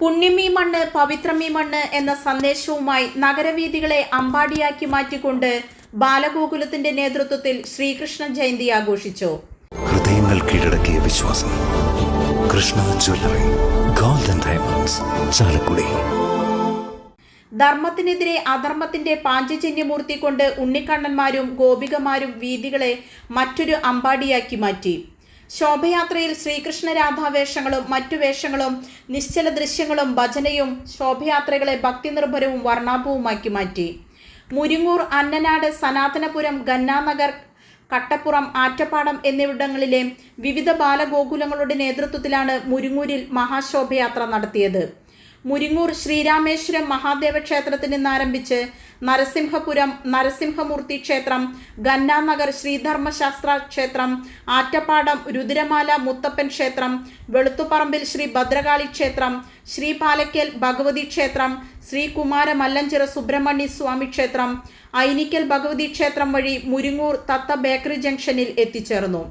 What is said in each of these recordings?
പുണ്യമീ മണ്ണ് പവിത്രമീ മണ്ണ് എന്ന സന്ദേശവുമായി നഗരവീഥികളെ അമ്പാടിയാക്കി മാറ്റിക്കൊണ്ട് ബാലഗോകുലത്തിന്റെ നേതൃത്വത്തിൽ ശ്രീകൃഷ്ണ ജയന്തി ആഘോഷിച്ചു. ഹൃദയങ്ങൾ കീഴടക്കിയ വിശ്വാസം. Krishna jewellery golden diamonds Chalakudy. ധർമ്മത്തിനെതിരെ അധർമ്മത്തിന്റെ പാഞ്ചജന്യമൂർത്തി കൊണ്ട് ഉണ്ണിക്കണ്ണന്മാരും ഗോപികമാരും വീഥികളെ മറ്റൊരു അമ്പാടിയാക്കി മാറ്റി. ശോഭയാത്രയിൽ ശ്രീകൃഷ്ണ രാധാവേഷങ്ങളും മറ്റു വേഷങ്ങളും നിശ്ചല ദൃശ്യങ്ങളും ഭജനയും ശോഭയാത്രകളെ ഭക്തിനിർഭരവും വർണാഭവുമാക്കി മാറ്റി. മുരിങ്ങൂർ അന്നനാട് സനാതനപുരം ഗന്നാനഗർ കട്ടപ്പുറം ആറ്റപ്പാടം എന്നിവിടങ്ങളിലെ വിവിധ ബാലഗോകുലങ്ങളുടെ നേതൃത്വത്തിലാണ് മുരിങ്ങൂരിൽ മഹാശോഭയാത്ര നടത്തിയത്. മുരിങ്ങൂർ ശ്രീരാമേശ്വരം മഹാദേവ ക്ഷേത്രത്തിൽ നിന്നാരംഭിച്ച് നരസിംഹപുരം നരസിംഹമൂർത്തി ക്ഷേത്രം ഗന്നാനഗർ ശ്രീധർമ്മശാസ്ത്ര ക്ഷേത്രം ആറ്റപ്പാടം രുദ്രമാല മുത്തപ്പൻ ക്ഷേത്രം വെളുത്തുപറമ്പിൽ ശ്രീ ഭദ്രകാളി ക്ഷേത്രം ശ്രീ പാലക്കൽ ഭഗവതി ക്ഷേത്രം ശ്രീ കുമാര സുബ്രഹ്മണ്യ സ്വാമി ക്ഷേത്രം ഐനിക്കൽ ഭഗവതി ക്ഷേത്രം വഴി മുരിങ്ങൂർ തത്ത ബേക്കറി ജംഗ്ഷനിൽ എത്തിച്ചേർന്നു.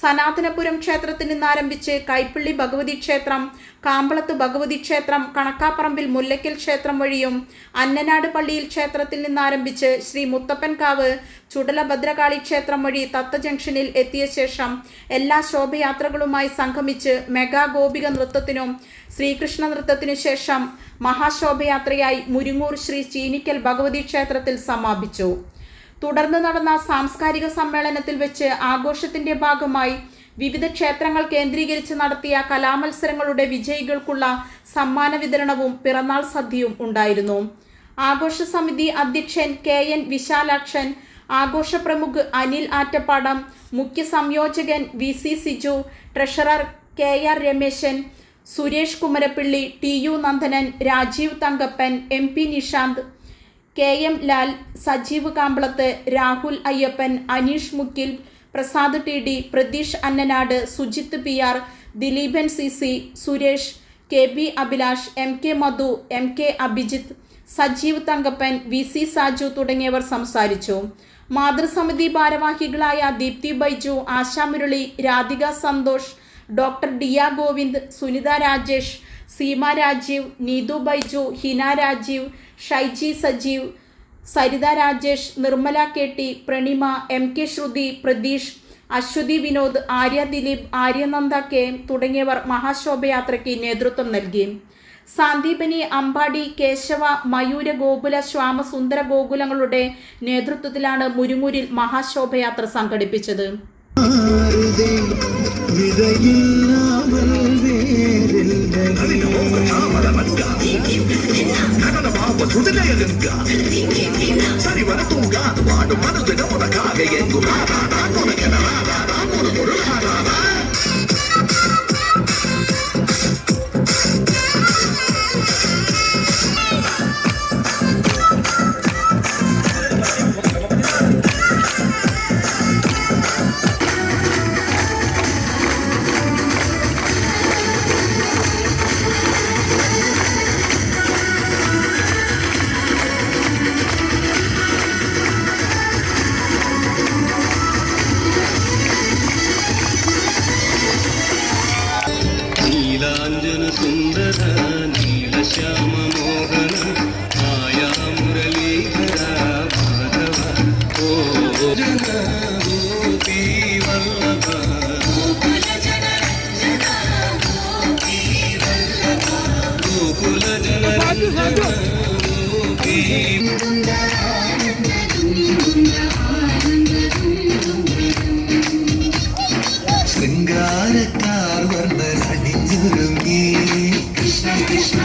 സനാതനപുരം ക്ഷേത്രത്തിൽ നിന്നാരംഭിച്ച് കൈപ്പള്ളി ഭഗവതി ക്ഷേത്രം കാമ്പളത്ത് ഭഗവതി ക്ഷേത്രം കണക്കാപ്പറമ്പിൽ മുല്ലയ്ക്കൽ ക്ഷേത്രം വഴിയും അന്നനാട് പള്ളിയിൽ ക്ഷേത്രത്തിൽ നിന്നാരംഭിച്ച് ശ്രീ മുത്തപ്പൻകാവ് ചുടല ഭദ്രകാളി ക്ഷേത്രം വഴി തത്ത ജംഗ്ഷനിൽ എത്തിയ ശേഷം എല്ലാ ശോഭയാത്രകളുമായി സംഗമിച്ച് മെഗാ ഗോപിക നൃത്തത്തിനും ശ്രീകൃഷ്ണ നൃത്തത്തിനു ശേഷം മഹാശോഭയാത്രയായി മുരിങ്ങൂർ ശ്രീ ചീനിക്കൽ ഭഗവതി ക്ഷേത്രത്തിൽ സമാപിച്ചു. തുടർന്ന് നടന്ന സാംസ്കാരിക സമ്മേളനത്തിൽ വെച്ച് ആഘോഷത്തിന്റെ ഭാഗമായി വിവിധ ക്ഷേത്രങ്ങൾ കേന്ദ്രീകരിച്ച് നടത്തിയ കലാമത്സരങ്ങളുടെ വിജയികൾക്കുള്ള സമ്മാന വിതരണവും പിറന്നാൾ സദ്യയും ഉണ്ടായിരുന്നു. ആഘോഷ സമിതി അധ്യക്ഷൻ കെ എൻ വിശാലാക്ഷൻ ആഘോഷ പ്രമുഖ് അനിൽ ആറ്റപ്പാടം മുഖ്യ സംയോജകൻ V C Siju treasurer K R Rameshan Suresh Kumarappilly T U Nandanan Rajeev Thankappan M P Nishanth K M Lal Sajeev Kampalath Rahul Ayyappan Aneesh Mukkil Prasad T D Pratheesh Annanad Sujith P R Dileepan C C Suresh K B Abhilash M K Madhu M K Abhijith Sajeev Thankappan V C Saju തുടങ്ങിയവർ സംസാരിച്ചു. മാതൃസമിതി ഭാരവാഹികളായ Deepthi Baiju Asha Murali Radhika Santhosh doctor Diya Govind Sunitha Rajesh Seema Rajeev Neethu Baiju Hina Rajeev Shyji Sajeev Saritha Rajesh Nirmala K T Pranima M K Shruthi Pratheesh Aswathy Vinod Arya Dileep Aryananda K തുടങ്ങിയവർ മഹാശോഭയാത്രയ്ക്ക് നേതൃത്വം നൽകി. സാന്ദീപനി അമ്പാടി കേശവ മയൂര ഗോകുല ശ്യാമസുന്ദര ഗോകുലങ്ങളുടെ നേതൃത്വത്തിലാണ് മുരുമൂരിൽ മഹാശോഭയാത്ര സംഘടിപ്പിച്ചത്. விதை இல்லாமல் சரி வர தூங்காது வாடும் மனதிடம் உனக்காக எங்கும். సుందర నీల శ్యామ మోహన ఆయా మురళీధర మాధవ ఓ జన వల్లభ గోకుల జన முருங்கே கிருஷ்ண கிருஷ்ண